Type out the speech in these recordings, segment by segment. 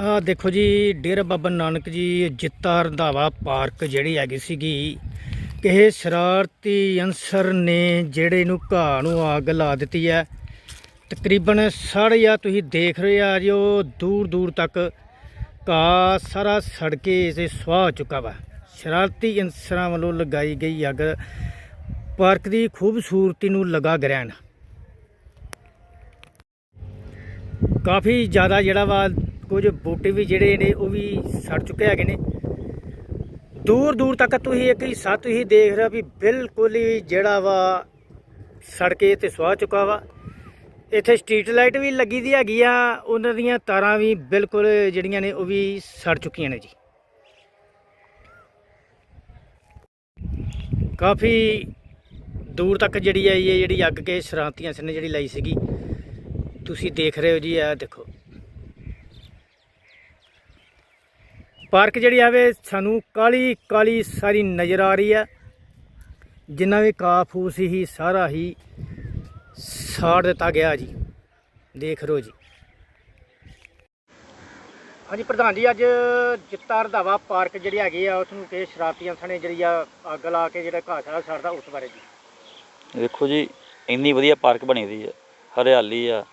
ਆ ਦੇਖੋ ਜੀ, ਡੇਰਾ ਬਾਬਾ ਨਾਨਕ ਜੀ ਜਿੱਤਾ ਰੰਧਾਵਾ ਪਾਰਕ ਜਿਹੜੀ ਹੈਗੀ ਸੀਗੀ ਕਿਸੇ ਸ਼ਰਾਰਤੀ ਅਨਸਰ ਨੇ ਜਿਹੜੇ ਨੂੰ ਘਾਹ ਨੂੰ ਅੱਗ ਲਾ ਦਿੱਤੀ ਹੈ। ਤਕਰੀਬਨ ਸੜ ਜਾਂ ਤੁਸੀਂ ਦੇਖ ਰਹੇ ਆ ਜੋ ਦੂਰ ਦੂਰ ਤੱਕ ਘਾਹ ਸਾਰਾ ਸੜ ਕੇ ਤੇ ਸੁਆਹ ਹੋ ਚੁੱਕਾ ਵਾ। ਸ਼ਰਾਰਤੀ ਅਨਸਰਾਂ ਵੱਲੋਂ ਲਗਾਈ ਗਈ ਅੱਗ ਪਾਰਕ ਦੀ ਖੂਬਸੂਰਤੀ ਨੂੰ ਲਗਾ ਗ੍ਰਹਿਣ। ਕਾਫੀ ਜ਼ਿਆਦਾ ਜਿਹੜਾ ਵਾ ਕੁਝ ਬੂਟੇ ਵੀ ਜਿਹੜੇ ਨੇ ਉਹ ਵੀ ਸੜ ਚੁੱਕੇ ਹੈਗੇ ਨੇ। ਦੂਰ ਦੂਰ ਤੱਕ ਤੁਸੀਂ ਇੱਕ ਹਿੱਸਾ ਤੁਸੀਂ ਦੇਖ ਰਹੇ ਹੋ ਵੀ ਬਿਲਕੁਲ ਹੀ ਜਿਹੜਾ ਵਾ ਸੜ ਕੇ ਤੇ ਸੁਆਹ ਚੁੱਕਾ ਵਾ। ਇੱਥੇ ਸਟਰੀਟ ਲਾਈਟ ਵੀ ਲੱਗੀ ਦੀ ਹੈਗੀ ਆ, ਉਹਨਾਂ ਦੀਆਂ ਤਾਰਾਂ ਵੀ ਬਿਲਕੁਲ ਜਿਹੜੀਆਂ ਨੇ ਉਹ ਵੀ ਸੜ ਚੁੱਕੀਆਂ ਨੇ ਜੀ। ਕਾਫੀ ਦੂਰ ਤੱਕ ਜਿਹੜੀ ਆਈ ਹੈ, ਜਿਹੜੀ ਅੱਗ ਕੇ ਸ਼ਰਾਰਤੀਆਂ ਨੇ ਜਿਹੜੀ ਲਾਈ ਸੀਗੀ। ਤੁਸੀਂ ਦੇਖ ਰਹੇ ਹੋ ਜੀ ਆ ਦੇਖੋ। ਪਾਰਕ ਜਿਹੜੀ ਆਵੇ, ਸਾਨੂੰ ਕਾਲੀ ਕਾਲੀ ਸਾਰੀ ਨਜ਼ਰ ਆ ਰਹੀ ਹੈ ਜਿੰਨਾ ਵੀ ਘਾਹ ਹੀ, ਸਾਰਾ ਹੀ ਸਾੜ ਦਿੱਤਾ ਗਿਆ ਜੀ। ਦੇਖ ਰਹੋ ਜੀ। ਹਾਂਜੀ, ਪ੍ਰਧਾਨ ਜੀ, ਅੱਜ ਜਿੱਤਾ ਰਧਾਵਾ ਪਾਰਕ ਜਿਹੜੀ ਹੈਗੀ ਆ ਉਸ ਨੂੰ ਕਿ ਸ਼ਰਾਰਤੀਆਂ ਸਣੇ ਜਿਹੜੀ ਆ, ਅੱਗ ਲਾ ਕੇ ਜਿਹੜਾ ਘਾਹ ਸਾਰਾ ਸੜਦਾ, ਉਸ ਬਾਰੇ ਜੀ। ਦੇਖੋ ਜੀ, ਇੰਨੀ ਵਧੀਆ ਪਾਰਕ ਬਣੀ ਦੀ ਆ, ਹਰਿਆਲੀ ਆ,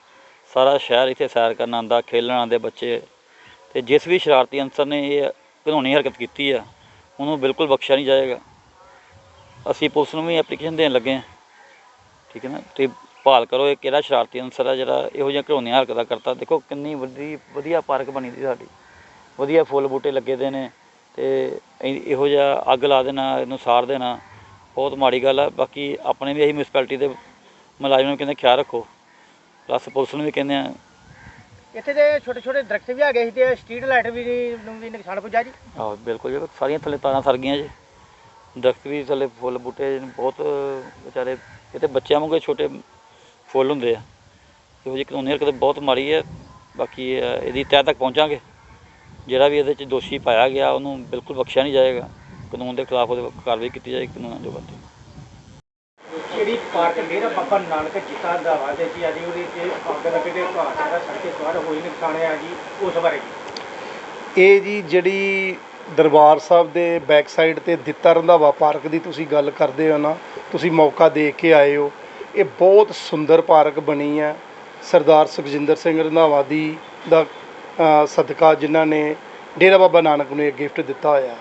ਸਾਰਾ ਸ਼ਹਿਰ ਇੱਥੇ ਸੈਰ ਕਰਨ ਆਉਂਦਾ, ਖੇਲਣ ਆਉਂਦੇ ਬੱਚੇ। ਤੇ ਜਿਸ ਵੀ ਸ਼ਰਾਰਤੀ ਅਨਸਰ ਨੇ ਇਹ ਘਿਨੌਣੀ ਹਰਕਤ ਕੀਤੀ ਆ, ਉਹਨੂੰ ਬਿਲਕੁਲ ਬਖਸ਼ਿਆ ਨਹੀਂ ਜਾਏਗਾ। ਅਸੀਂ ਪੁਲਿਸ ਨੂੰ ਵੀ ਐਪਲੀਕੇਸ਼ਨ ਦੇਣ ਲੱਗੇ ਹਾਂ। ਠੀਕ ਹੈ ਨਾ? ਤੇ ਭਾਲ ਕਰੋ ਇਹ ਕਿਹੜਾ ਸ਼ਰਾਰਤੀ ਅਨਸਰ ਆ ਜਿਹੜਾ ਇਹੋ ਜਿਹੀਆਂ ਘਿਨੌਣੀਆਂ ਹਰਕਤਾਂ ਕਰਤਾ ਦੇਖੋ ਕਿੰਨੀ ਵੱਡੀ, ਵਧੀਆ ਪਾਰਕ ਬਣੀ ਦੀ ਸਾਡੀ। ਵਧੀਆ ਫੁੱਲ ਬੂਟੇ ਲੱਗੇ ਦੇ ਨੇ ਤੇ ਇਹੋ ਜਿਹਾ ਅੱਗ ਲਾ ਦੇਣਾ, ਇਹਨੂੰ ਸਾੜ ਦੇਣਾ, ਬਹੁਤ ਮਾੜੀ ਗੱਲ ਆ। ਬਾਕੀ ਆਪਣੇ ਵੀ ਇਹੀ ਮਿਊਨਿਸਪੈਲਿਟੀ ਦੇ ਮੁਲਾਜ਼ਮਾਂ ਨੂੰ ਕਹਿੰਦੇ ਖਿਆਲ ਰੱਖੋ। ਪਲੱਸ ਪੁਲਿਸ ਨੂੰ ਵੀ ਕਹਿੰਦੇ ਆ ਇੱਥੇ ਦੇ ਛੋਟੇ ਛੋਟੇ ਦਰਖਤ ਵੀ ਹੈਗੇ ਸੀ ਤੇ ਸਟਰੀਟ ਲਾਈਟ ਵੀ ਨੂੰ ਵੀ ਨੁਕਸਾਨ ਪਹੁੰਚਾ ਜੀ। ਆਹੋ, ਬਿਲਕੁਲ ਜੀ ਸਾਰੀਆਂ ਥੱਲੇ ਤਾਰਾਂ ਸਰ ਗਈਆਂ ਜੀ। ਦਰਖਤ ਵੀ ਥੱਲੇ ਫੁੱਲ ਬੂਟੇ ਬਹੁਤ ਵਿਚਾਰੇ, ਇਹ ਤੇ ਬੱਚਿਆਂ ਵਾਂਗੂ ਛੋਟੇ ਫੁੱਲ ਹੁੰਦੇ ਆ। ਇਹੋ ਜਿਹੀ ਕਾਨੂੰਨੀ ਹਰਕਤ ਬਹੁਤ ਮਾੜੀ ਹੈ ਬਾਕੀ ਇਹ- ਇਹਦੀ ਤਹਿ ਤੱਕ ਪਹੁੰਚਾਂਗੇ। ਜਿਹੜਾ ਵੀ ਇਹਦੇ ਚ ਦੋਸ਼ੀ ਪਾਇਆ ਗਿਆ, ਉਹਨੂੰ ਬਿਲਕੁਲ ਬਖਸ਼ਿਆ ਨਹੀਂ ਜਾਏਗਾ। ਕਾਨੂੰਨ ਦੇ ਖਿਲਾਫ ਉਹਦੇ ਕਾਰਵਾਈ ਕੀਤੀ ਜਾਏਗੀ ਕਾਨੂੰਨਾਂ ਦੇ ਬੰਦੇ। ਜਿਹੜੀ ਪਾਰਕ ਡੇਰਾ ਬਾਬਾ ਨਾਨਕ ਜਿੱਤਾ ਦਾਵਾ ਦੇ ਜੀ ਆਦੀ ਉਹਦੇ ਤੇ ਅੱਗ ਲੱਗੇ ਤੇ ਘਾਹ ਸਾਰਾ ਸਵਾਰ ਹੋਈ ਨੁਕਸਾਨ ਆ ਜੀ, ਉਸ ਬਾਰੇ ਜੀ। ਇਹ ਜੀ ਜਿਹੜੀ ਦਰਬਾਰ ਸਾਹਿਬ ਦੇ ਬੈਕ ਸਾਈਡ ਤੇ ਦਿੱਤਾ ਰੰਧਾਵਾ ਪਾਰਕ ਦੀ ਤੁਸੀਂ ਗੱਲ ਕਰਦੇ ਹੋ ਨਾ, ਤੁਸੀਂ ਮੌਕਾ ਦੇਖ ਕੇ ਆਏ ਹੋ। ਇਹ ਬਹੁਤ ਸੁੰਦਰ ਪਾਰਕ ਬਣੀ ਹੈ। ਸਰਦਾਰ ਸੁਖਜਿੰਦਰ ਸਿੰਘ ਰੰਧਾਵਾ ਦੀ ਦਾ ਸਦਕਾ ਜਿਨ੍ਹਾਂ ਨੇ ਡੇਰਾ ਬਾਬਾ ਨਾਨਕ ਨੂੰ ਇਹ ਗਿਫਟ ਦਿੱਤਾ ਹੋਇਆ।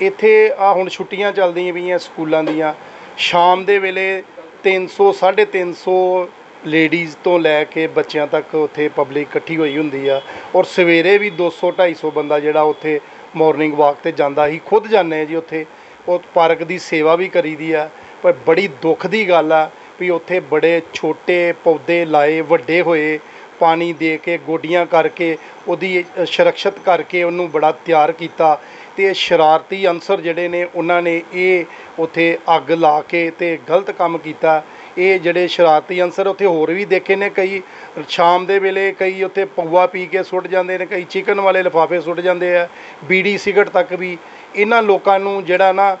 ਇੱਥੇ ਆ ਹੁਣ ਛੁੱਟੀਆਂ ਚੱਲਦੀਆਂ ਪਈਆਂ ਸਕੂਲਾਂ ਦੀਆਂ। ਸ਼ਾਮ ਦੇ ਵੇਲੇ 300 350 ਲੇਡੀਜ਼ ਤੋਂ ਲੈ ਕੇ ਬੱਚਿਆਂ ਤੱਕ ਉੱਥੇ ਪਬਲਿਕ ਇਕੱਠੀ ਹੋਈ ਹੁੰਦੀ ਆ। ਔਰ ਸਵੇਰੇ ਵੀ 200 250 ਬੰਦਾ ਜਿਹੜਾ ਉੱਥੇ ਮਾਰਨਿੰਗ ਵਾਕ ਤੇ ਜਾਂਦਾ ਹੀ ਖੁਦ ਜਾਂਦੇ ਆ ਜੀ ਉੱਥੇ। ਉਹ ਪਾਰਕ ਦੀ ਸੇਵਾ ਵੀ ਕਰੀਦੀ ਆ। ਪਰ ਬੜੀ ਦੁੱਖ ਦੀ ਗੱਲ ਆ ਵੀ ਉੱਥੇ ਬੜੇ ਛੋਟੇ ਪੌਦੇ ਲਾਏ, ਵੱਡੇ ਹੋਏ। ਪਾਣੀ ਦੇ ਕੇ ਗੋਡੀਆਂ ਕਰਕੇ ਉਹਦੀ ਅ, ਸੁਰੱਖਿਅਤ ਕਰਕੇ ਉਹਨੂੰ ਬੜਾ ਤਿਆਰ ਕੀਤਾ ਤੇ ਸ਼ਰਾਰਤੀ ਅਨਸਰ ਜਿਹੜੇ ਨੇ ਉਹਨਾਂ ਨੇ ਇਹ ਉੱਥੇ ਅੱਗ ਲਾ ਕੇ ਤੇ ਗਲਤ ਕੰਮ ਕੀਤਾ। ਇਹ ਜਿਹੜੇ ਸ਼ਰਾਰਤੀ ਅਨਸਰ ਉੱਥੇ ਹੋਰ ਵੀ ਦੇਖੇ ਨੇ ਕਈ ਸ਼ਾਮ ਦੇ ਵੇਲੇ ਕਈ ਉੱਥੇ ਪਊਆ ਪੀ ਕੇ ਸੁੱਟ ਜਾਂਦੇ ਨੇ ਕਈ ਚਿਕਨ ਵਾਲੇ ਲਿਫਾਫੇ ਸੁੱਟ ਜਾਂਦੇ ਆ ਬੀੜੀ ਸਿਗਰਟ ਤੱਕ ਵੀ। ਇਹਨਾਂ ਲੋਕਾਂ ਨੂੰ ਜਿਹੜਾ ਨਾ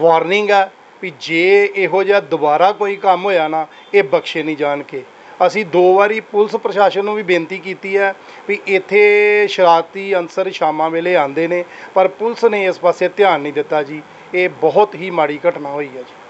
ਵਾਰਨਿੰਗ ਆ ਵੀ ਜੇ ਇਹੋ ਜਿਹਾ ਦੁਬਾਰਾ ਕੋਈ ਕੰਮ ਹੋਇਆ ਨਾ ਇਹ ਬਖਸ਼ੇ ਨਹੀਂ ਜਾਣ ਕੇ ਅਸੀਂ ਦੋ ਵਾਰੀ ਪੁਲਿਸ ਪ੍ਰਸ਼ਾਸਨ ਨੂੰ ਵੀ ਬੇਨਤੀ ਕੀਤੀ ਹੈ ਵੀ ਇੱਥੇ ਸ਼ਰਾਰਤੀ ਅਨਸਰ ਸ਼ਾਮਾਂ ਵੇਲੇ ਆਉਂਦੇ ਨੇ, ਪਰ ਪੁਲਿਸ ਨੇ ਇਸ ਪਾਸੇ ਧਿਆਨ ਨਹੀਂ ਦਿੱਤਾ ਜੀ। ਇਹ ਬਹੁਤ ਹੀ ਮਾੜੀ ਘਟਨਾ ਹੋਈ ਹੈ ਜੀ।